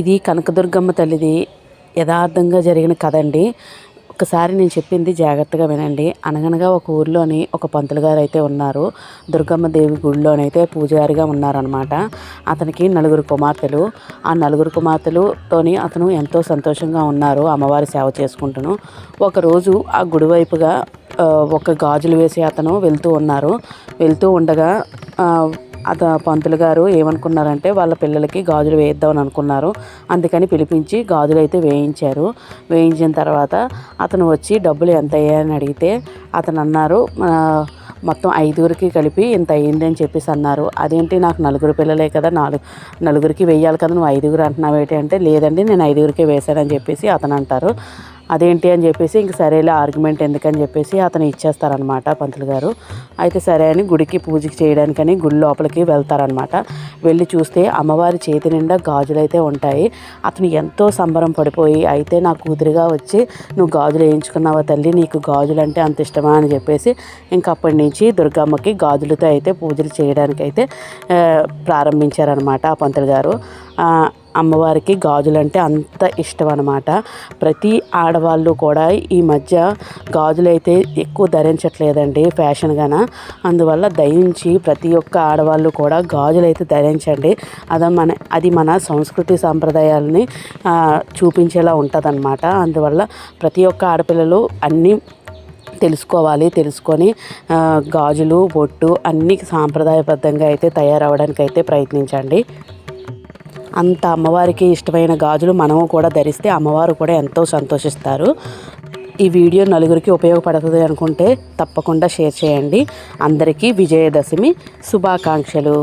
ఇది కనకదుర్గమ్మ తల్లిది యథార్థంగా జరిగిన కథ అండి ఒకసారి నేను చెప్పింది జాగ్రత్తగా వినండి. అనగనగా ఒక ఊర్లోని ఒక పంతులు గారు అయితే ఉన్నారు. దుర్గమ్మ దేవి గుడిలోనైతే పూజారిగా ఉన్నారనమాట అతనికి నలుగురు కుమార్తెలు. ఆ నలుగురు కుమార్తెలుతోని అతను ఎంతో సంతోషంగా ఉన్నారు. అమ్మవారి సేవ చేసుకుంటూను. ఒకరోజు ఆ గుడి వైపుగా ఒక గాజులు వేసి అతను వెళ్తూ ఉన్నారు. వెళ్తూ ఉండగా అత పంతులు గారు ఏమనుకున్నారంటే వాళ్ళ పిల్లలకి గాజులు వేయిద్దామని అనుకున్నారు. అందుకని పిలిపించి గాజులు అయితే వేయించారు. వేయించిన తర్వాత అతను వచ్చి డబ్బులు ఎంత అయ్యాయని అడిగితే అతను అన్నారు మొత్తం ఐదుగురికి కలిపి ఇంత అయ్యింది అని చెప్పేసి అన్నారు. అదేంటి నాకు నలుగురు పిల్లలే కదా నాలుగు నలుగురికి వేయాలి కదా నువ్వు ఐదుగురు అంటున్నావు ఏంటి అంటే లేదండి నేను ఐదుగురికే వేశానని చెప్పేసి అతను అంటారు. అదేంటి అని చెప్పేసి ఇంక సరేలే ఆర్గ్యుమెంట్ ఎందుకని చెప్పేసి అతను ఇచ్చేస్తారనమాట పంతులు గారు. అయితే సరే అని గుడికి పూజకి చేయడానికని గుడి లోపలికి వెళ్తారనమాట వెళ్ళి చూస్తే అమ్మవారి చేతి నిండా గాజులు అయితే ఉంటాయి. అతను ఎంతో సంబరం పడిపోయి అయితే నా కూతురిగా వచ్చి నువ్వు గాజులు వేయించుకున్నావా తల్లి? నీకు గాజులు అంటే అంత ఇష్టమా? అని చెప్పేసి ఇంక అప్పటి నుంచి దుర్గమ్మకి గాజులతో అయితే పూజలు చేయడానికి అయితే ప్రారంభించారనమాట ఆ పంతులు గారు. అమ్మవారికి గాజులు అంటే అంత ఇష్టం అనమాట ప్రతి ఆడవాళ్ళు కూడా ఈ మధ్య గాజులు అయితే ఎక్కువ ధరించట్లేదండి ఫ్యాషన్గాన అందువల్ల దయించి ప్రతి ఒక్క ఆడవాళ్ళు కూడా గాజులు అయితే ధరించండి. అది మన అది మన సంస్కృతి సాంప్రదాయాలని చూపించేలా ఉంటుందన్నమాట. అందువల్ల ప్రతి ఒక్క ఆడపిల్లలు అన్నీ తెలుసుకోవాలి తెలుసుకొని గాజులు బొట్టు అన్నీ సాంప్రదాయబద్ధంగా అయితే తయారవడానికి అయితే ప్రయత్నించండి. అంత అమ్మవారికి ఇష్టమైన గాజులు మనము కూడా ధరిస్తే అమ్మవారు కూడా ఎంతో సంతోషిస్తారు. ఈ వీడియో నలుగురికి ఉపయోగపడుతుంది అనుకుంటే తప్పకుండా షేర్ చేయండి. అందరికీ విజయదశమి శుభాకాంక్షలు.